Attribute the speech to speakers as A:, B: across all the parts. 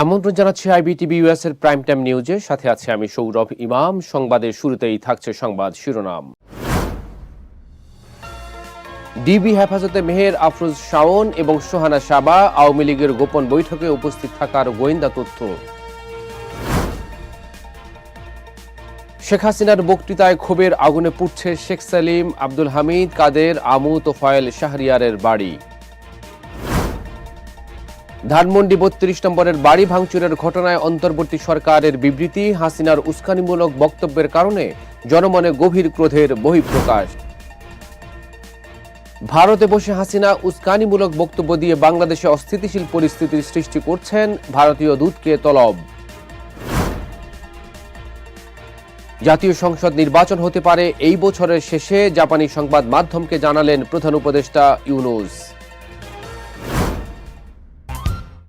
A: আমন্ত্রণ জানাচ্ছি IBTV US এর প্রাইম টাইম নিউজে। সাথে আছে আমি সৌরভ ইমাম। সংবাদের শুরুতেই থাকছে সংবাদ শিরোনাম। ডিবি হেফাজতে মেহের, আফরোজ শাওন এবং সোহানা সাবা আওয়ামী লীগের গোপন বৈঠকে উপস্থিত থাকার গোয়েন্দা তথ্য। শেখ হাসিনার বক্তৃতায় ক্ষোভের আগুনে পুড়ছে শেখ সালিম, আব্দুল হামিদ, কাদের, আমু, তোফায়েল শাহরিয়ারের বাড়ি। ধানমন্ডি বত্রিশ নম্বরের বাড়ি ভাঙচুরের ঘটনায় অন্তর্বর্তী সরকারের বিবৃতি, হাসিনার উস্কানিমূলক বক্তব্যের কারণে জনমনে গভীর ক্রোধের বহিঃপ্রকাশ। ভারতে বসে হাসিনা উস্কানিমূলক বক্তব্য দিয়ে বাংলাদেশে অস্থিতিশীল পরিস্থিতির সৃষ্টি করছেন ভারতীয় দূতকে তলব। জাতীয় সংসদ নির্বাচন হতে পারে এই বছরের শেষে, জাপানি সংবাদ মাধ্যমকে জানালেন প্রধান উপদেষ্টা Yunus.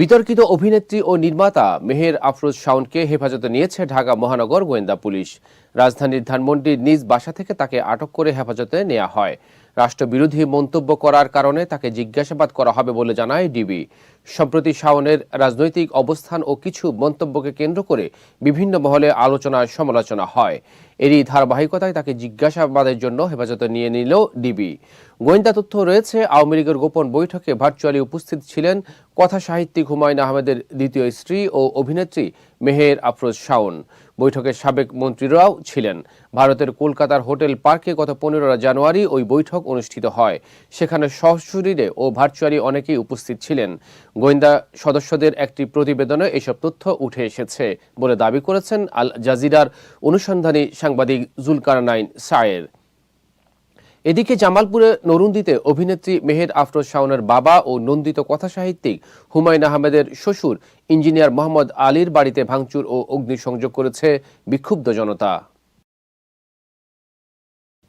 A: বিতর্কিত অভিনেত্রী ও নির্মাতা মেহের আফরোজ শাওনকে হেফাজতে নিয়েছে ঢাকা মহানগর গোয়েন্দা পুলিশ। রাজধানীর ধানমন্ডির নিজ বাসা থেকে তাকে আটক করে হেফাজতে নেওয়া হয়। রাষ্ট্রবিরোধী মন্তব্য করার কারণে তাকে জিজ্ঞাসাবাদ করা হবে বলে জানায় ডিবি। সম্প্রতি শাওনের রাজনৈতিক অবস্থান ও কিছু মন্তব্যকে কেন্দ্র করে বিভিন্ন মহলে আলোচনা সমালোচনা হয়। এরই ধারাবাহিকতায় তাকে জিজ্ঞাসাবাদের জন্য হেফাজতে নিয়ে নিল ডিবি। গোয়েন্দা তথ্য রয়েছে, আওয়ামী লীগের গোপন বৈঠকে ভার্চুয়ালি উপস্থিত ছিলেন কথা সাহিত্যিক হুমায়ুন আহমেদের দ্বিতীয় স্ত্রী ও অভিনেত্রী মেহের আফরোজ শাওন। বৈঠকে সাবেক মন্ত্রীরাও ছিলেন। ভারতের কলকাতার হোটেল পার্কে গত পনেরো জানুয়ারি ওই বৈঠক অনুষ্ঠিত হয়। সেখানে সশরীরে ও ভার্চুয়ালি অনেকেই উপস্থিত ছিলেন। গোয়েন্দা সদস্যদের একটি প্রতিবেদনে এসব তথ্য উঠে এসেছে বলে দাবি করেছেন আল জাজিরার অনুসন্ধানী সাংবাদিক জুলকারনাইন সায়ের। এদিকে জামালপুরে নরুন্দিতে অভিনেত্রী মেহের আফরোজ শাওনের বাবা ও নন্দিত কথাসাহিত্যিক হুমায়ুন আহমেদের শ্বশুর ইঞ্জিনিয়ার মোহাম্মদ আলীর বাড়িতে ভাঙচুর ও অগ্নিসংযোগ করেছে বিক্ষুব্ধ জনতা।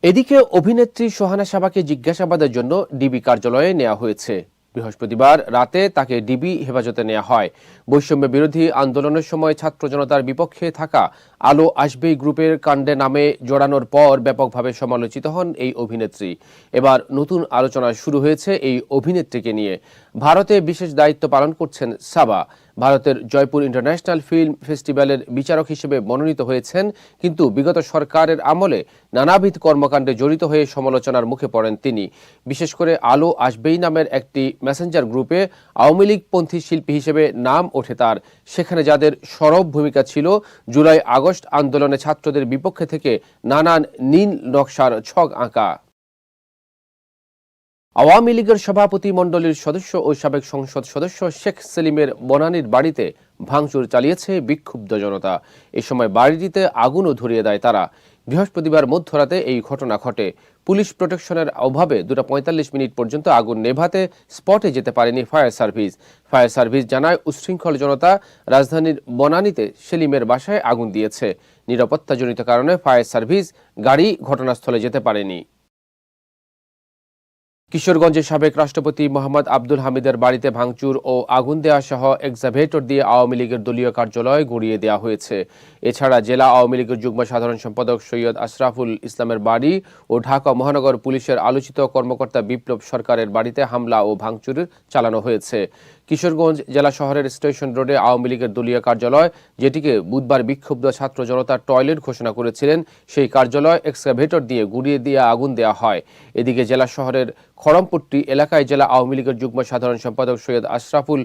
A: এদিকে অভিনেত্রী সোহানা সাবাকে জিজ্ঞাসাবাদের জন্য ডিবি কার্যালয়ে নেওয়া হয়েছে। বৃহস্পতিবার রাতে তাকে ডিবি হেফাজতে নেওয়া হয়। বৈষম্য বিরোধী আন্দোলনের সময় ছাত্র জনতার বিপক্ষে থাকা আলো আসবেই গ্রুপের কাণ্ডে নামে জড়ানোর পর ব্যাপকভাবে সমালোচিত হন এই অভিনেত্রী। এবার নতুন আলোচনা শুরু হয়েছে এই অভিনেত্রীকে নিয়ে। ভারতে বিশেষ দায়িত্ব পালন করছেন সাবা। ভারতের জয়পুর ইন্টারন্যাশনাল ফিল্ম ফেস্টিভ্যালের বিচারক হিসেবে মনোনীত হয়েছেন, কিন্তু বিগত সরকারের আমলে নানাবিধ কর্মকাণ্ডে জড়িত হয়ে সমালোচনার মুখে পড়েন তিনি। বিশেষ করে আলো আসবেই নামের একটি মেসেঞ্জার গ্রুপে আওয়ামী লীগপন্থী শিল্পী হিসেবে নাম ওঠে তার। সেখানে যাদের সরব ভূমিকা ছিল, জুলাই আগস্ট আন্দোলনে ছাত্রদের বিপক্ষে থেকে নানান নীল নকশার ছক আঁকা। আওয়ামী লীগের সভাপতি মণ্ডলীর সদস্য ও সাবেক সংসদ সদস্য শেখ সেলিমের বনানীর বাড়িতে ভাঙচুর চালিয়েছে বিক্ষুব্ধ জনতা। এ সময় বাড়িটিতে আগুনও ধরিয়ে দেয় তারা। বৃহস্পতিবার মধ্যরাতে এই ঘটনা ঘটে। পুলিশ প্রোটেকশনের অভাবে দুটা পঁয়তাল্লিশ মিনিট পর্যন্ত আগুন নেভাতে স্পটে যেতে পারেনি ফায়ার সার্ভিস। ফায়ার সার্ভিস জানায়, উচ্ছৃঙ্খল জনতা রাজধানীর বনানীতে সেলিমের বাসায় আগুন দিয়েছে। নিরাপত্তাজনিত কারণে ফায়ার সার্ভিস গাড়ি ঘটনাস্থলে যেতে পারেনি। কিশোরগঞ্জের সাবেক রাষ্ট্রপতি মোহাম্মদ আব্দুল হামিদের বাড়িতে ভাঙচুর ও আগুন দেওয়া সহ এক্সাভেটর দিয়ে আওয়ামী লীগের দলীয় কার্যালয় গড়িয়ে দেওয়া হয়েছে। এছাড়া জেলা আওয়ামী লীগের যুগ্ম সাধারণ সম্পাদক সৈয়দ আশরাফুল ইসলামের বাড়ি ও ঢাকা মহানগর পুলিশের আলোচিত কর্মকর্তা বিপ্লব সরকারের বাড়িতে হামলা ও ভাঙচুর চালানো হয়েছে। কিশোরগঞ্জ জেলা শহরের স্টেশন রোডে আওয়ামী লীগের দলীয় কার্যালয়, যেটিকে বুধবার বিক্ষুব্ধ ছাত্র জনতার টয়লেট ঘোষণা করেছিলেন, সেই কার্যালয় এক্সকাভেটর দিয়ে গুড়িয়ে দিয়ে আগুন দেওয়া হয়। এদিকে জেলা শহরের খড়মপট্টি এলাকায় জেলা আওয়ামী লীগের যুগ্ম সাধারণ সম্পাদক সৈয়দ আশরাফুল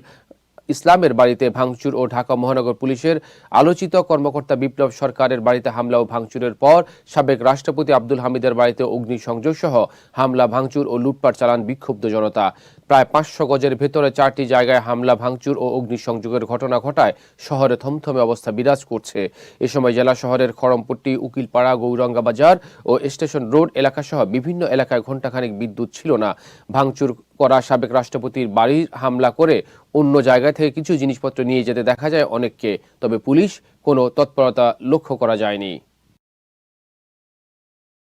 A: ইসলামের বাড়িতে ভাঙচুর ও ঢাকা মহানগর পুলিশের আলোচিত কর্মকর্তা বিপ্লব সরকারের বাড়িতে হামলা ও ভাঙচুরের পর সাবেক রাষ্ট্রপতি আব্দুল হামিদের বাড়িতে অগ্নিসংযোগ সহ হামলা, ভাঙচুর ও লুটপাট চালান বিক্ষুব্ধ জনতা। প্রায় পাঁচশো গজের ভেতরে চারটি জায়গায় হামলা, ভাঙচুর ও অগ্নিসংযোগের ঘটনা ঘটায় শহরে থমথমে অবস্থা বিরাজ করছে। এ সময় জেলা শহরের খড়মপট্টি উকিলপাড়া, গৌরঙ্গা বাজার ও স্টেশন রোড এলাকাসহ বিভিন্ন এলাকায় ঘণ্টাখানিক বিদ্যুৎ ছিল না। ভাঙচুর করা সাবেক রাষ্ট্রপতির বাড়ির হামলা করে অন্য জায়গা থেকে কিছু জিনিসপত্র নিয়ে যেতে দেখা যায় অনেককে, তবে পুলিশ কোনো তৎপরতা লক্ষ্য করা যায়নি।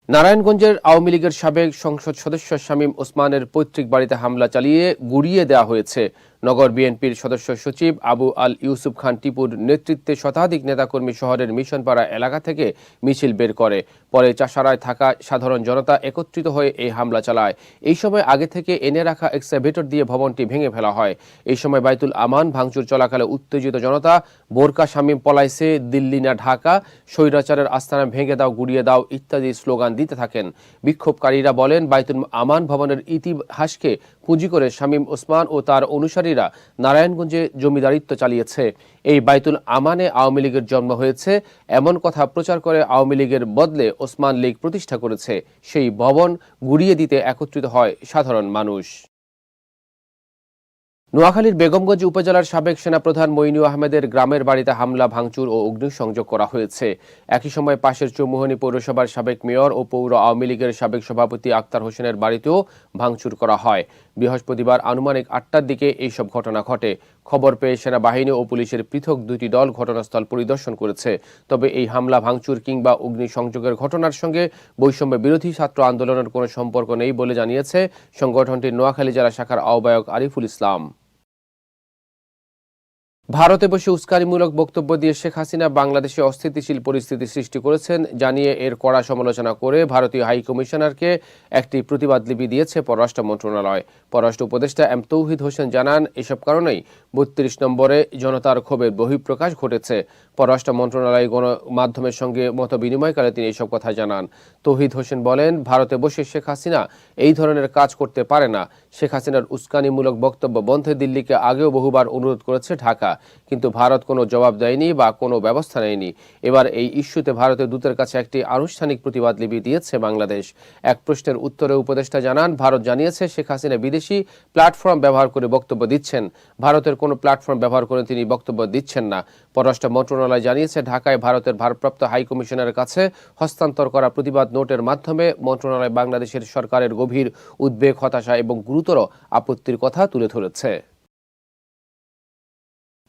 A: নারায়ণগঞ্জের আওয়ামী লীগের সাবেক সংসদ সদস্য শামীম ওসমানের পৈতৃক বাড়িতে হামলা চালিয়ে গুড়িয়ে দেওয়া হয়েছে। নগর বিএনপির সদস্য সচিব আবু আল ইউসুফ খান টিপুর নেতৃত্বে শতাধিক নেতাকর্মী শহরের মিশনপাড়া এলাকা থেকে মিছিল বের করে। পরে চাষারায় থাকা সাধারণ জনতা একত্রিত হয়ে এই হামলা চালায়। এই সময় আগে থেকে এনে রাখা এক্সাভেটর দিয়ে ভবনটি ভেঙে ফেলা হয়। এই সময় বাইতুল আমান ভাঙচুর চলাকালে উত্তেজিত জনতা, বোরকা শামীম পলাইছে, দিল্লি না ঢাকা, স্বৈরাচারের আস্তানা ভেঙে দাও, গুড়িয়ে দাও ইত্যাদি স্লোগান দিতে থাকেন। বিক্ষোভকারীরা বলেন, বাইতুল আমান ভবনের ইতিহাসকে পুঁজি করে শামীম ওসমান ও তার অনুসারীরা নারায়ণগঞ্জে জমিদারিত্ব চালিয়েছে। এই বাইতুল আমানে আওয়ামী লীগের জন্ম হয়েছে। এমন কথা প্রচার করে আওয়ামী লীগের বদলে ওসমান লীগ প্রতিষ্ঠা করেছে। সেই ভবন গুড়িয়ে দিতে একত্রিত হয় সাধারণ মানুষ। নোয়াখালীর বেগমগঞ্জ উপজেলার সাবেক সেনাপ্রধান মইনু আহমেদের গ্রামের বাড়িতে হামলা, ভাঙচুর ও অগ্নিসংযোগ করা হয়েছে। একই সময় পাশের চৌমুহনী পৌরসভার সাবেক মেয়র ও পৌর আওয়ামী লীগের সাবেক সভাপতি আক্তার হোসেনের বাড়িতেও ভাঙচুর করা হয়। বৃহস্পতিবার আনুমানিক আটটার দিকে এইসব ঘটনা ঘটে। খবর পেয়ে সেনাবাহিনী ও পুলিশের পৃথক দুটি দল ঘটনাস্থল পরিদর্শন করেছে। তবে এই হামলা, ভাঙচুর কিংবা অগ্নিসংযোগের ঘটনার সঙ্গে বৈষম্য বিরোধী ছাত্র আন্দোলনের কোনো সম্পর্ক নেই বলে জানিয়েছে সংগঠনটির নোয়াখালী জেলা শাখার আহ্বায়ক আরিফুল ইসলাম। ভারতে বসে উস্কানিমূলক বক্তব্য দিয়ে শেখ হাসিনা বাংলাদেশে অস্থিতিশীল পরিস্থিতি সৃষ্টি করেছেন, জানিয়ে এর কড়া সমালোচনা করে ভারতীয় হাই কমিশনারকে একটি প্রতিবাদ লিপি দিয়েছে পররাষ্ট্র মন্ত্রণালয়। পররাষ্ট্র উপদেষ্টা এম তৌহিদ হোসেন জানান, এসব কারণেই বত্রিশ নম্বরে জনতার ক্ষোভের বহিঃপ্রকাশ ঘটেছে। পররাষ্ট্র মন্ত্রণালয় গণমাধ্যমের সঙ্গে মত বিনিময়কালে তিনি এসব কথা জানান। তৌহিদ হোসেন বলেন, ভারতে বসে শেখ হাসিনা এই ধরনের কাজ করতে পারে না। শেখ হাসিনার উস্কানিমূলক বক্তব্য বন্ধে দিল্লিকে আগেও বহুবার অনুরোধ করেছে ঢাকা। কিন্তু ভারত কোনো জবাব দেয়নি বা কোনো ব্যবস্থা নেয়নি। এবার এই ইস্যুতে ভারতের দূতের কাছে একটি আনুষ্ঠানিক প্রতিবাদ লিপি দিয়েছে বাংলাদেশ। এক প্রশ্নের উত্তরে উপদেষ্টা জানান, ভারত জানিয়েছে শেখ হাসিনা বিদেশি প্ল্যাটফর্ম ব্যবহার করে বক্তব্য দিচ্ছেন। ভারতের কোনো প্ল্যাটফর্ম ব্যবহার করে তিনি বক্তব্য দিচ্ছেন না। পররাষ্ট্র মন্ত্রণালয় জানিয়েছে, ঢাকায় ভারতের ভারপ্রাপ্ত হাই কমিশনের কাছে হস্তান্তর করা প্রতিবাদ নোটের মাধ্যমে মন্ত্রণালয় বাংলাদেশের সরকারের গভীর উদ্বেগ, হতাশা এবং গুরুতর আপত্তির কথা তুলে ধরেছে।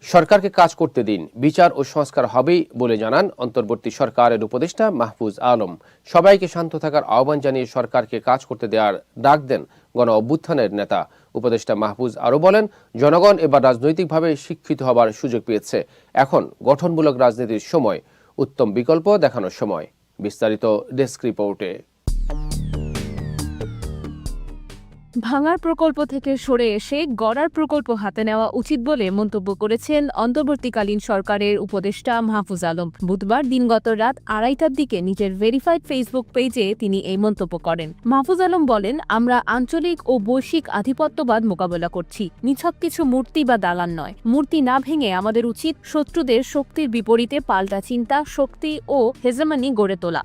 A: সরকারকে কাজ করতে দিন, বিচার ও সংস্কার হবেই বলে জানান অন্তর্বর্তী সরকারের উপদেষ্টা মাহফুজ আলম। সবাইকে শান্ত থাকার আহ্বান জানিয়ে সরকারকে কাজ করতে দেওয়ার ডাক দেন গণ অভ্যুত্থানের নেতা। উপদেষ্টা মাহফুজ আরও বলেন, জনগণ এবার রাজনৈতিকভাবে শিক্ষিত হবার সুযোগ পেয়েছে। এখন গঠনমূলক রাজনীতির সময়, উত্তম বিকল্প দেখানোর সময়। বিস্তারিত ডেস্ক রিপোর্টে।
B: ভাঙার প্রকল্প থেকে সরে এসে গড়ার প্রকল্প হাতে নেওয়া উচিত বলে মন্তব্য করেছেন অন্তর্বর্তীকালীন সরকারের উপদেষ্টা মাহফুজ আলম। বুধবার দিনগত রাত আড়াইটার দিকে নিজের ভেরিফাইড ফেসবুক পেজে তিনি এই মন্তব্য করেন। মাহফুজ আলম বলেন, আমরা আঞ্চলিক ও বৈশ্বিক আধিপত্যবাদ মোকাবেলা করছি। নিছক কিছু মূর্তি বা দালান নয়। মূর্তি না ভেঙে আমাদের উচিত শত্রুদের শক্তির বিপরীতে পাল্টা চিন্তা, শক্তি ও হেজেমানি গড়ে তোলা।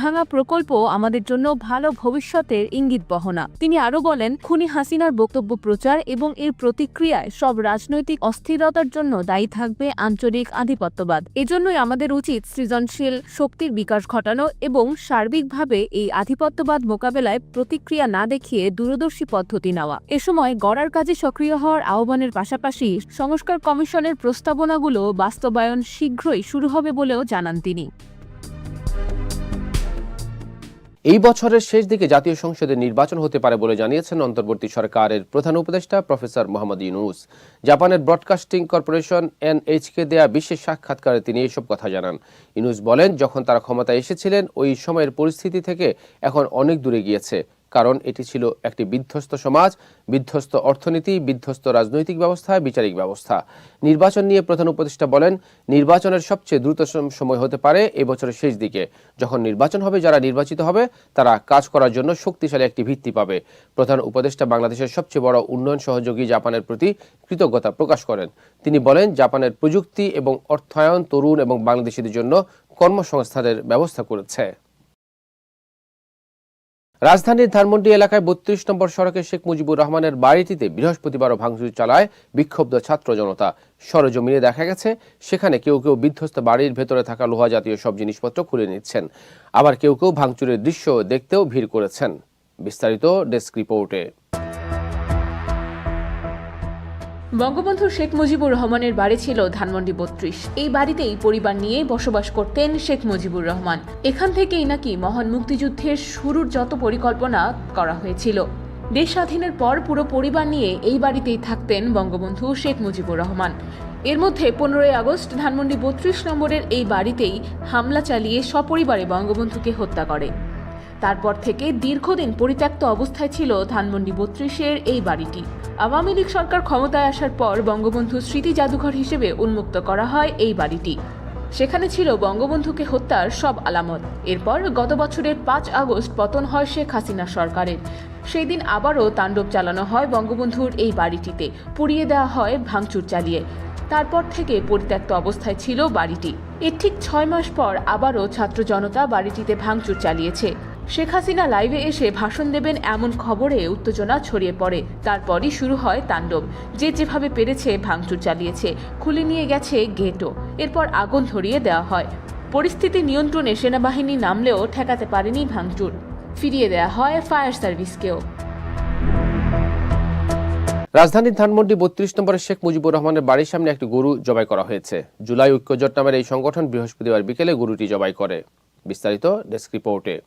B: ভাঙা প্রকল্প আমাদের জন্য ভালো ভবিষ্যতের ইঙ্গিত বহনা। তিনি আরও বলেন, খুনি হাসিনার বক্তব্য প্রচার এবং এর প্রতিক্রিয়ায় সব রাজনৈতিক অস্থিরতার জন্য দায়ী থাকবে আঞ্চলিক আধিপত্যবাদ। এজন্যই আমাদের উচিত সৃজনশীল শক্তির বিকাশ ঘটানো এবং সার্বিকভাবে এই আধিপত্যবাদ মোকাবেলায় প্রতিক্রিয়া না দেখিয়ে দূরদর্শী পদ্ধতি নেওয়া। এ সময় গড়ার কাজে সক্রিয় হওয়ার আহ্বানের পাশাপাশি সংস্কার কমিশনের প্রস্তাবনাগুলো বাস্তবায়ন শীঘ্রই শুরু হবে বলেও জানান তিনি।
A: এই বছরের শেষ দিকে জাতীয় সংসদে নির্বাচন হতে পারে বলে জানিয়েছেন অন্তর্বর্তী সরকারের প্রধান উপদেষ্টা প্রফেসর মোহাম্মদ ইউনুস। জাপানের ব্রডকাস্টিং কর্পোরেশন এনএইচকে দেয়া বিশেষ সাক্ষাৎকারে তিনি এসব কথা জানান। ইউনুস বলেন, যখন তারা ক্ষমতায় এসেছিলেন, ওই সময়ের পরিস্থিতি থেকে এখন অনেক দূরে গিয়েছে। কারণ এটি ছিল একটি বিধ্বস্ত সমাজ, বিধ্বস্ত অর্থনীতি, বিধ্বস্ত রাজনৈতিক ব্যবস্থা, বিচারিক ব্যবস্থা। নির্বাচন নিয়ে প্রধান উপদেষ্টা বলেন, নির্বাচনের সবচেয়ে দ্রুত সময় হতে পারে এবছরের শেষ দিকে। যখন নির্বাচন হবে, যারা নির্বাচিত হবে, তারা কাজ করার জন্য শক্তিশালী একটি ভিত্তি পাবে। প্রধান উপদেষ্টা বাংলাদেশের সবচেয়ে বড় উন্নয়ন সহযোগী জাপানের প্রতি কৃতজ্ঞতা প্রকাশ করেন। তিনি বলেন, জাপানের প্রযুক্তি এবং অর্থায়ন তরুণ এবং বাংলাদেশিদের জন্য কর্মসংস্থানের ব্যবস্থা করেছে। রাজধানীর ধানমন্ডি এলাকায় বত্রিশ নম্বর সড়কে শেখ মুজিবুর রহমানের বাড়িটিতে বৃহস্পতিবারও ভাঙচুর চালায় বিক্ষুব্ধ ছাত্র জনতা। সরজমিনে দেখা গেছে, সেখানে কেউ কেউ বিধ্বস্ত বাড়ির ভেতরে থাকা লোহা জাতীয় সব জিনিসপত্র খুলে নিচ্ছেন। আবার কেউ কেউ ভাঙচুরের দৃশ্য দেখতেও ভিড় করেছেন। বিস্তারিত ডেস্ক রিপোর্টে।
B: বঙ্গবন্ধু শেখ মুজিবুর রহমানের বাড়ি ছিল ধানমন্ডি বত্রিশ। এই বাড়িতেই পরিবার নিয়ে বসবাস করতেন শেখ মুজিবুর রহমান। এখান থেকেই নাকি মহান মুক্তিযুদ্ধের শুরুর যত পরিকল্পনা করা হয়েছিল। দেশ স্বাধীনের পর পুরো পরিবার নিয়ে এই বাড়িতেই থাকতেন বঙ্গবন্ধু শেখ মুজিবুর রহমান। এর মধ্যে পনেরোই আগস্ট ধানমন্ডি বত্রিশ নম্বরের এই বাড়িতেই হামলা চালিয়ে সপরিবারে বঙ্গবন্ধুকে হত্যা করে। তারপর থেকে দীর্ঘদিন পরিত্যক্ত অবস্থায় ছিল ধানমন্ডি বত্রিশের এই বাড়িটি। আওয়ামী লীগ সরকার ক্ষমতায় আসার পর বঙ্গবন্ধু স্মৃতি জাদুঘর হিসেবে উন্মুক্ত করা হয় এই বাড়িটি। সেখানে ছিল বঙ্গবন্ধুকে হত্যার সব আলামত। এরপর গত বছরের পাঁচ আগস্ট পতন হয় শেখ হাসিনা সরকারের। সেই দিন আবারও তাণ্ডব চালানো হয় বঙ্গবন্ধুর এই বাড়িটিতে, পুড়িয়ে দেওয়া হয় ভাঙচুর চালিয়ে। তারপর থেকে পরিত্যক্ত অবস্থায় ছিল বাড়িটি। এর ঠিক ছয় মাস পর আবারও ছাত্র জনতা বাড়িটিতে ভাঙচুর চালিয়েছে। শেখ হাসিনা লাইভে এসে ভাষণ দেবেন এমন খবরে উত্তেজনা ছড়িয়ে পড়ে। তারপরই শুরু হয় তাণ্ডব। যে যেভাবে পেরেছে ভাঙচুর চালিয়েছে। খুলে নিয়ে গেছে গেটও। এরপর আগুন ধরিয়ে দেওয়া হয়। পরিস্থিতি নিয়ন্ত্রণে সেনাবাহিনী নামলেও ঠেকাতে পারেনি ভাঙচুর। ফিরিয়ে দেওয়া হয় ফায়ার সার্ভিসকেও।
A: রাজধানীর ধানমন্ডি বত্রিশ নম্বরের শেখ মুজিবুর রহমানের বাড়ির সামনে একটি গরু জবাই করা হয়েছে। জুলাই ঐক্যজোট নামের এই সংগঠন বৃহস্পতিবার বিকেলে গরুটি জবাই করে। বিস্তারিত ডেস্ক রিপোর্টে।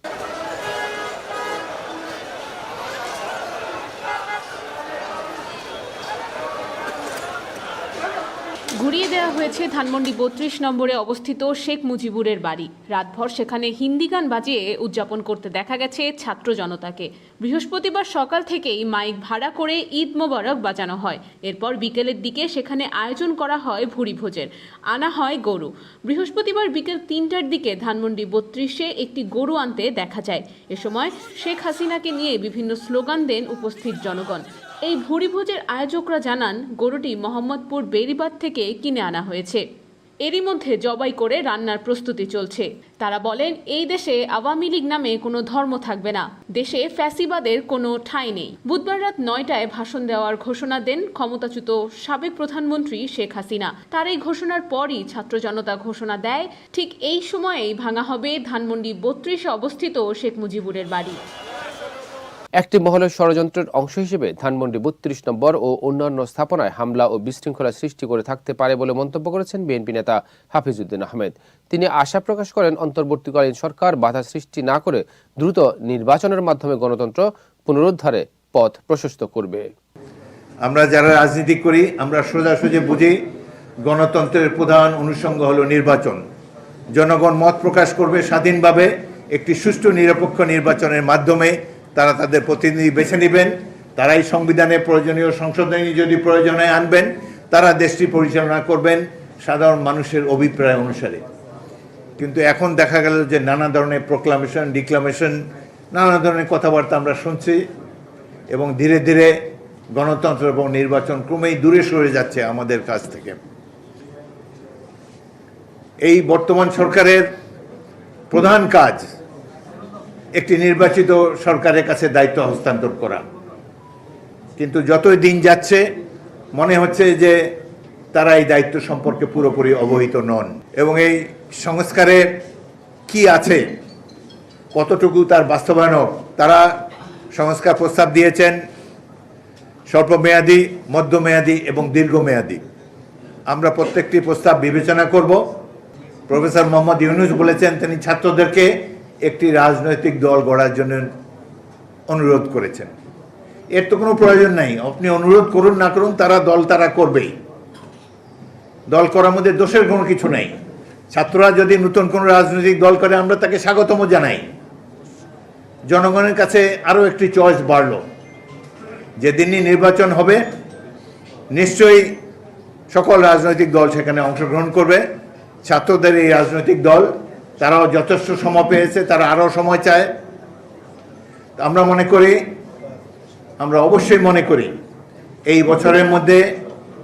B: দেওয়া হয়েছে ধানমন্ডি বত্রিশ নম্বরে অবস্থিত শেখ মুজিবুরের বাড়ি। রাতভর সেখানে হিন্দি গান বাজিয়ে উদযাপন করতে দেখা গেছে ছাত্র জনতাকে। বৃহস্পতিবার সকাল থেকেই মাইক ভাড়া করে ঈদ মোবারক বাজানো হয়। এরপর বিকেলের দিকে সেখানে আয়োজন করা হয় ভুরি ভোজের। আনা হয় গরু। বৃহস্পতিবার বিকেল তিনটার দিকে ধানমন্ডি বত্রিশে একটি গরু আনতে দেখা যায়। এ সময় শেখ হাসিনাকে নিয়ে বিভিন্ন স্লোগান দেন উপস্থিত জনগণ। এই ভুরিভোজের আয়োজকরা জানান, গরুটি মোহাম্মদপুর বেরিবাদ থেকে কিনে আনা হয়েছে। এরই মধ্যে জবাই করে রান্নার প্রস্তুতি চলছে। তারা বলেন, এই দেশে আওয়ামী লীগ নামে কোনো ধর্ম থাকবে না। দেশে ফ্যাসিবাদের কোনো ঠাঁই নেই। বুধবার রাত নয়টায় ভাষণ দেওয়ার ঘোষণা দেন ক্ষমতাচ্যুত সাবেক প্রধানমন্ত্রী শেখ হাসিনা। তার এই ঘোষণার পরই ছাত্র জনতা ঘোষণা দেয়, ঠিক এই সময়েই ভাঙা হবে ধানমন্ডি বত্রিশে অবস্থিত শেখ মুজিবুরের বাড়ি।
A: একটি মহলের ষড়যন্ত্রের অংশ হিসেবে ধানমন্ডি বত্রিশ নম্বর ও অন্যান্য স্থাপনায় হামলা ও বিশৃঙ্খলা সৃষ্টি করে থাকতে পারে বলে মন্তব্য করেছেন বিএনপি নেতা হাফিজউদ্দিন আহমেদ। তিনি আশা প্রকাশ করেন অন্তর্বর্তীকালীন সরকার বাধা সৃষ্টি না করে দ্রুত নির্বাচনের মাধ্যমে গণতন্ত্র পুনরুদ্ধারে পথ প্রশস্ত করবে।
C: আমরা যারা রাজনীতি করি, আমরা সোজাসুজি বুঝি গণতন্ত্রের প্রধান অনুষঙ্গ হলো নির্বাচন। জনগণ মত প্রকাশ করবে স্বাধীনভাবে একটি সুষ্ঠু নিরপেক্ষ নির্বাচনের মাধ্যমে তারা তাদের প্রতিনিধি বেছে নেবেন, তারাই সংবিধানে প্রয়োজনীয়, সংশোধনী যদি প্রয়োজনে আনবেন, তারা দেশটি পরিচালনা করবেন সাধারণ মানুষের অভিপ্রায় অনুসারে। কিন্তু এখন দেখা গেল যে নানা ধরনের প্রোক্লামেশন ডিক্লামেশন নানা ধরনের কথাবার্তা আমরা শুনছি এবং ধীরে ধীরে গণতন্ত্র এবং নির্বাচন ক্রমেই দূরে সরে যাচ্ছে আমাদের কাছ থেকে। এই বর্তমান সরকারের প্রধান কাজ একটি নির্বাচিত সরকারের কাছে দায়িত্ব হস্তান্তর করা। কিন্তু যতই দিন যাচ্ছে, মনে হচ্ছে যে তারা এই দায়িত্ব সম্পর্কে পুরোপুরি অবহিত নন। এবং এই সংস্কারে কি আছে, কতটুকু তার বাস্তবায়ন তারা সংস্কার প্রস্তাব দিয়েছেন স্বল্পমেয়াদী, মধ্যমেয়াদী এবং দীর্ঘমেয়াদী। আমরা প্রত্যেকটি প্রস্তাব বিবেচনা করব। প্রফেসর মোহাম্মদ ইউনুস বলেছেন, তিনি ছাত্রদেরকে একটি রাজনৈতিক দল গড়ার জন্য অনুরোধ করেছেন। এর তো কোনো প্রয়োজন নাই। আপনি অনুরোধ করুন না করুন, তারা দল তারা করবেই। দল করার মধ্যে দোষের কোনো কিছু নেই। ছাত্ররা যদি নতুন কোনো রাজনৈতিক দল করে, আমরা তাকে স্বাগতম জানাই। জনগণের কাছে আরও একটি চয়েস বাড়ল। যেদিনই নির্বাচন হবে, নিশ্চয়ই সকল রাজনৈতিক দল সেখানে অংশগ্রহণ করবে। ছাত্রদের এই রাজনৈতিক দল তারাও যথেষ্ট সময় পেয়েছে, তারা আরও সময় চায়। আমরা মনে করি, আমরা অবশ্যই মনে করি, এই বছরের মধ্যে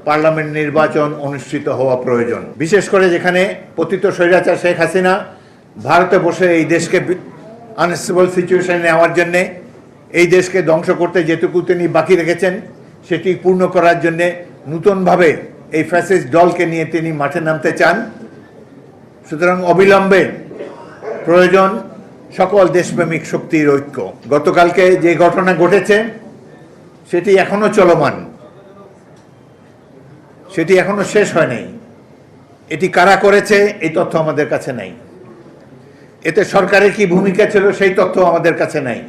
C: পার্লামেন্ট নির্বাচন অনুষ্ঠিত হওয়া প্রয়োজন। বিশেষ করে যেখানে পতিত স্বৈরাচার শেখ হাসিনা ভারতে বসে এই দেশকে আনস্টেবল সিচুয়েশনে নেওয়ার জন্যে, এই দেশকে ধ্বংস করতে যেটুকু তিনি বাকি রেখেছেন, সেটি পূর্ণ করার জন্যে নূতনভাবে এই ফ্যাসিস্ট দলকে নিয়ে তিনি মাঠে নামতে চান। সুতরাং অবিলম্বে প্রয়োজন, সকল দেশপ্রেমিক শক্তির ঐক্য। গতকালকে যে ঘটনা ঘটেছে, সেটি এখনও চলমান। সেটি এখনও শেষ হয় নাই। এটি কারা করেছে, এই তথ্য আমাদের কাছে নাই। এতে সরকারের কি ভূমিকা ছিল, সেই তথ্য আমাদের কাছে নাই।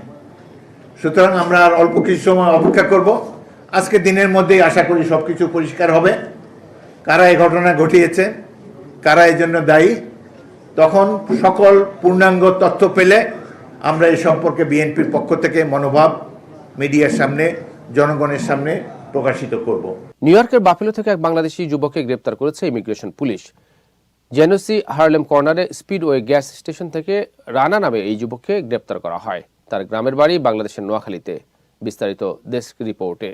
C: সুতরাং আমরা আর অল্প কিছু সময় অপেক্ষা করব। আজকে দিনের মধ্যেই আশা করি সব কিছু পরিষ্কার হবে। কারা এই ঘটনা ঘটিয়েছে, কারা এই জন্য দায়ী তখন সকল পূর্ণাঙ্গ তথ্য পেলে আমরা এই সম্পর্কে বিএনপির পক্ষ থেকে মনোভাব মিডিয়ার সামনে, জনগণের সামনে প্রকাশিত করব।
A: নিউ ইয়র্কের বাফেলো থেকে এক বাংলাদেশি যুবককে গ্রেপ্তার করেছে ইমিগ্রেশন পুলিশ। জেনোসি হার্লেম কর্নারে স্পিডওয়ে গ্যাস স্টেশন থেকে রানা নামে এই যুবককে গ্রেপ্তার করা হয়। তার গ্রামের বাড়ি বাংলাদেশের নোয়াখালীতে। বিস্তারিত ডেস্ক রিপোর্টে।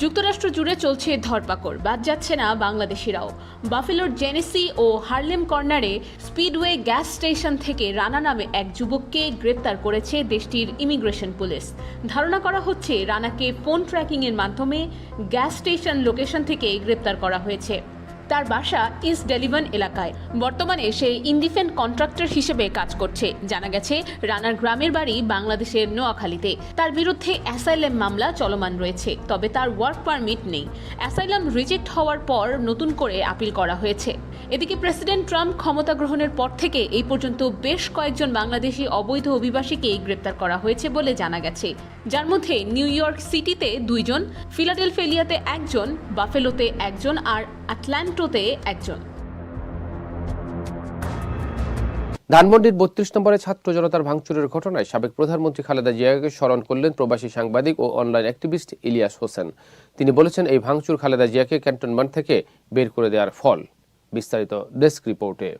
B: যুক্তরাষ্ট্র জুড়ে চলছে ধরপাকড়। বাদ যাচ্ছে না বাংলাদেশিরাও। বাফেলোর জেনেসি ও হার্লেম কর্নারে স্পিডওয়ে গ্যাস স্টেশন থেকে রানা নামে এক যুবককে গ্রেপ্তার করেছে দেশটির ইমিগ্রেশন পুলিশ। ধারণা করা হচ্ছে, রানাকে ফোন ট্র্যাকিংয়ের মাধ্যমে গ্যাস স্টেশন লোকেশন থেকে গ্রেপ্তার করা হয়েছে। তার বাসা ইস্ট ডেলিভান এলাকায়। বর্তমানে সে ইন্ডিফেন্ট কন্ট্রাক্টর হিসেবে কাজ করছে। জানা গেছে, রানার গ্রামের বাড়ি বাংলাদেশের নোয়াখালীতে। তার বিরুদ্ধে অ্যাসাইলাম মামলা চলমান রয়েছে, তবে তার ওয়ার্ক পারমিট নেই। অ্যাসাইলাম রিজেক্ট হওয়ার পর নতুন করে আপিল করা হয়েছে। এদিকে প্রেসিডেন্ট ট্রাম্প ক্ষমতা গ্রহণের পর থেকে এই পর্যন্ত বেশ কয়েকজন বাংলাদেশি অবৈধ অভিবাসীকে গ্রেপ্তার করা হয়েছে বলে জানা গেছে। যার মধ্যে নিউ ইয়র্ক সিটিতে দুইজন, ফিলাডেলফিয়াতে একজন, বাফেলোতে একজন আর আটল্যান্টোতে একজন।
A: ধানমন্ডির বত্রিশ নম্বরে ছাত্র জনতার ভাঙচুরের ঘটনায় সাবেক প্রধানমন্ত্রী খালেদা জিয়াকে স্মরণ করলেন প্রবাসী সাংবাদিক ও অনলাইন অ্যাক্টিভিস্ট ইলিয়াস হোসেন। তিনি বলেছেন, এই ভাঙচুর খালেদা জিয়াকে ক্যান্টনমেন্ট থেকে বের করে দেওয়ার ফল। বিস্তারিত ডেস্ক রিপোর্টে।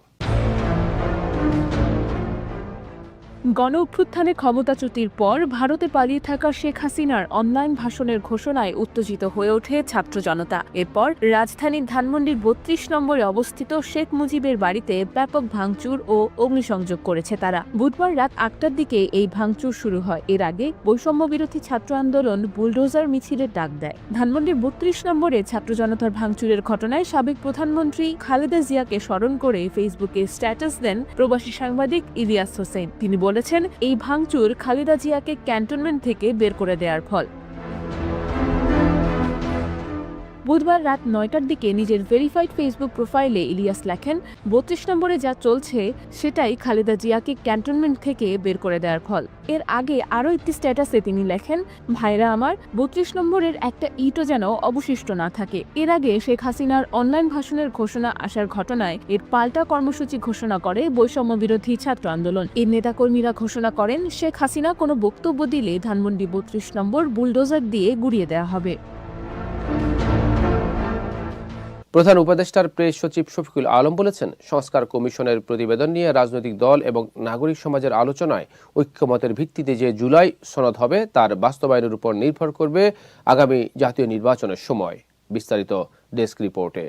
D: গণ অভ্যুত্থানে ক্ষমতাচ্যুতির পর ভারতে পালিয়ে থাকা শেখ হাসিনার অনলাইন ভাষণের ঘোষণায় উত্তেজিত হয়ে ওঠে ছাত্র জনতা। এরপর রাজধানীর ধানমন্ডির বত্রিশ নম্বরে অবস্থিত শেখ মুজিবের বাড়িতে ব্যাপক ভাঙচুর ও অগ্নিসংযোগ করেছে তারা। বুধবার রাত আটটার দিকে এই ভাঙচুর শুরু হয়। এর আগে বৈষম্য বিরোধী ছাত্র আন্দোলন বুলডোজার মিছিলের ডাক দেয়। ধানমন্ডির বত্রিশ নম্বরে ছাত্র জনতার ভাঙচুরের ঘটনায় সাবেক প্রধানমন্ত্রী খালেদা জিয়াকে স্মরণ করে ফেসবুকে স্ট্যাটাস দেন প্রবাসী সাংবাদিক ইলিয়াস হোসেন। তিনি বলেছেন এই ভাঙচুর খালেদা জিয়াকে ক্যান্টনমেন্ট থেকে বের করে দেওয়ার ফল। বুধবার রাত নয়টার দিকে নিজের ভেরিফাইড ফেসবুক প্রোফাইলে ইলিয়াস লেখেন, বত্রিশ নম্বরে যা চলছে, সেটাই খালেদা জিয়াকে ক্যান্টনমেন্ট থেকে বের করে দেওয়ার ফল। এর আগে আরও একটি স্ট্যাটাসে তিনি লেখেন, ভাইরা আমার, বত্রিশ নম্বরের একটা ইটও যেন অবশিষ্ট না থাকে। এর আগে শেখ হাসিনার অনলাইন ভাষণের ঘোষণা আসার ঘটনায় এর পাল্টা কর্মসূচি ঘোষণা করে বৈষম্য বিরোধী ছাত্র আন্দোলন। এর নেতাকর্মীরা ঘোষণা করেন, শেখ হাসিনা কোনো বক্তব্য দিলে ধানমন্ডি বত্রিশ নম্বর বুলডোজার দিয়ে গুড়িয়ে দেওয়া হবে।
A: প্রধান উপদেষ্টার প্রেস সচিব শফিকুল আলম বলেছেন, সংস্কার কমিশনের প্রতিবেদন নিয়ে রাজনৈতিক দল এবং নাগরিক সমাজের আলোচনায় ঐক্যমতের ভিত্তিতে যে জুলাই সনদ হবে তার বাস্তবায়নের উপর নির্ভর করবে আগামী জাতীয় নির্বাচনের সময়। বিস্তারিত ডেস্ক রিপোর্টে।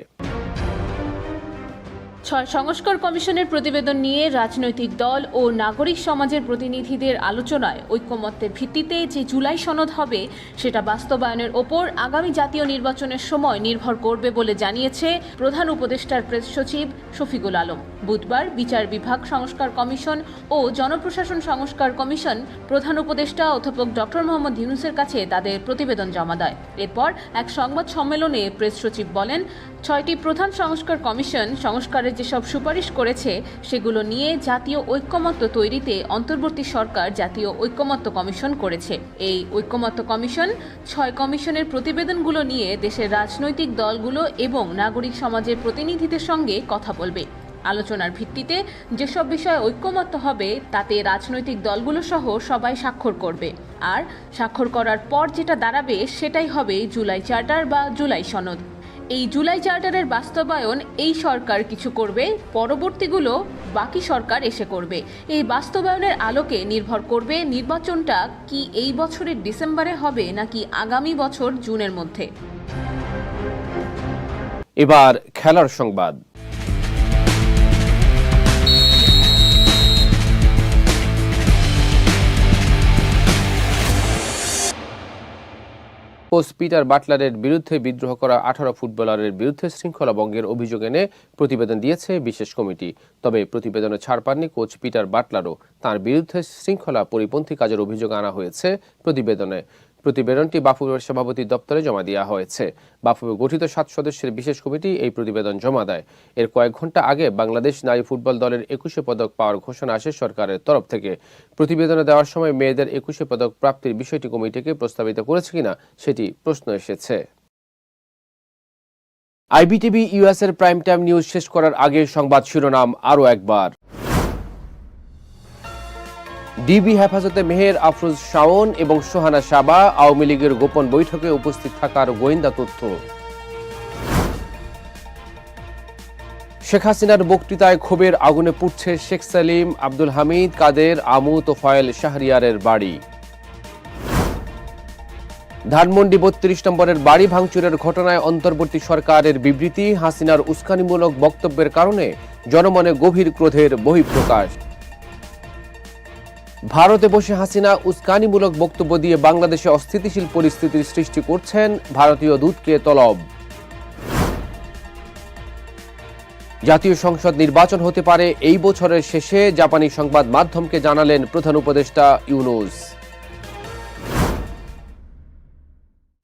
B: ছয় সংস্কার কমিশনের প্রতিবেদন নিয়ে রাজনৈতিক দল ও নাগরিক সমাজের প্রতিনিধিদের আলোচনায় ঐক্যমত্যের ভিত্তিতে যে জুলাই সনদ হবে, সেটা বাস্তবায়নের ওপর আগামী জাতীয় নির্বাচনের সময় নির্ভর করবে বলে জানিয়েছে প্রধান উপদেষ্টার প্রেস সচিব শফিকুল আলম। বুধবার বিচার বিভাগ সংস্কার কমিশন ও জনপ্রশাসন সংস্কার কমিশন প্রধান উপদেষ্টা অধ্যাপক ডক্টর মোহাম্মদ ইউনুসের কাছে তাদের প্রতিবেদন জমা দেয়। এরপর এক সংবাদ সম্মেলনে প্রেস সচিব বলেন, ছয়টি প্রধান সংস্কার কমিশন সংস্কারের যেসব সুপারিশ করেছে, সেগুলো নিয়ে জাতীয় ঐক্যমত্য তৈরিতে অন্তর্বর্তী সরকার জাতীয় ঐক্যমত্য কমিশন করেছে। এই ঐক্যমত্য কমিশন ছয় কমিশনের প্রতিবেদনগুলো নিয়ে দেশের রাজনৈতিক দলগুলো এবং নাগরিক সমাজের প্রতিনিধিদের সঙ্গে কথা বলবে। আলোচনার ভিত্তিতে যেসব বিষয়ে ঐক্যমত্য হবে, তাতে রাজনৈতিক দলগুলো সহ সবাই স্বাক্ষর করবে। আর স্বাক্ষর করার পর যেটা দাঁড়াবে, সেটাই হবে জুলাই চার্টার বা জুলাই সনদ। এই জুলাই চার্টারের বাস্তবায়ন এই সরকার কিছু করবে, পরবর্তীগুলো বাকি সরকার এসে করবে। এই বাস্তবায়নের আলোকে নির্ভর করবে নির্বাচনটা কি এই বছরের ডিসেম্বরে হবে নাকি আগামী বছর জুনের মধ্যে।
A: এবার খেলার সংবাদ। কোচ পিটার বাটলারের বিরুদ্ধে বিদ্রোহ করা আঠারো ফুটবলারের বিরুদ্ধে শৃঙ্খলা ভঙ্গের অভিযোগ এনে প্রতিবেদন দিয়েছে বিশেষ কমিটি। তবে প্রতিবেদনে ছাড় পাননি কোচ পিটার বাটলারও। তার বিরুদ্ধে শৃঙ্খলা পরিপন্থী কাজের অভিযোগ আনা হয়েছে প্রতিবেদনে। প্রতিবেদনটি বাফুফের সভাপতি দপ্তরে জমা দেওয়া হয়েছে। বাফুফে গঠিত সাত সদস্যের বিশেষ কমিটি এই প্রতিবেদন জমা দেয়। এর কয়েক ঘণ্টা আগে বাংলাদেশ নারী ফুটবল দলের একুশে পদক পাওয়ার ঘোষণা আসে সরকারের তরফ থেকে। প্রতিবেদনে দেওয়ার সময় মেয়েদের একুশে পদক প্রাপ্তির বিষয়টি কমিটিকে প্রস্তাবিত করেছে কিনা সেটি প্রশ্ন এসেছে। আইবিটিভি ইউএস এর প্রাইম টাইম নিউজ শেষ করার আগে সংবাদ শিরোনাম আরও একবার। ডিবি হেফাজতে মেহের, আফরোজ শাওন এবং সোহানা সাবা আওয়ামী লীগের গোপন বৈঠকে উপস্থিত থাকার গোয়েন্দা তথ্য। শেখ হাসিনার বক্তৃতায় ক্ষোভের আগুনে পুড়ছে শেখ সালিম, আব্দুল হামিদ, কাদের, আমু, তোফায়েল শাহরিয়ারের বাড়ি। ধানমন্ডি বত্রিশ নম্বরের বাড়ি ভাঙচুরের ঘটনায় অন্তর্বর্তী সরকারের বিবৃতি, হাসিনার উস্কানিমূলক বক্তব্যের কারণে জনমনে গভীর ক্রোধের বহিঃপ্রকাশ। ভারতে বসে হাসিনা উস্কানিমূলক বক্তব্য দিয়ে বাংলাদেশে অস্থিতিশীল পরিস্থিতির সৃষ্টি করছেন ভারতীয় দূতকে তলব। জাতীয় সংসদ নির্বাচন হতে পারে এই বছরের শেষে, জাপানি সংবাদ মাধ্যমকে জানালেন প্রধান উপদেষ্টা ইউনুস।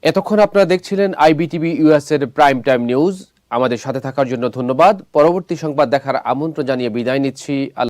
A: এতক্ষণ আপনারা দেখছিলেন আইবিটিভি ইউএস এর প্রাইম টাইম নিউজ। আমাদের সাথে থাকার জন্য ধন্যবাদ। পরবর্তী সংবাদ দেখার আমন্ত্রণ জানিয়ে বিদায় নিচ্ছি।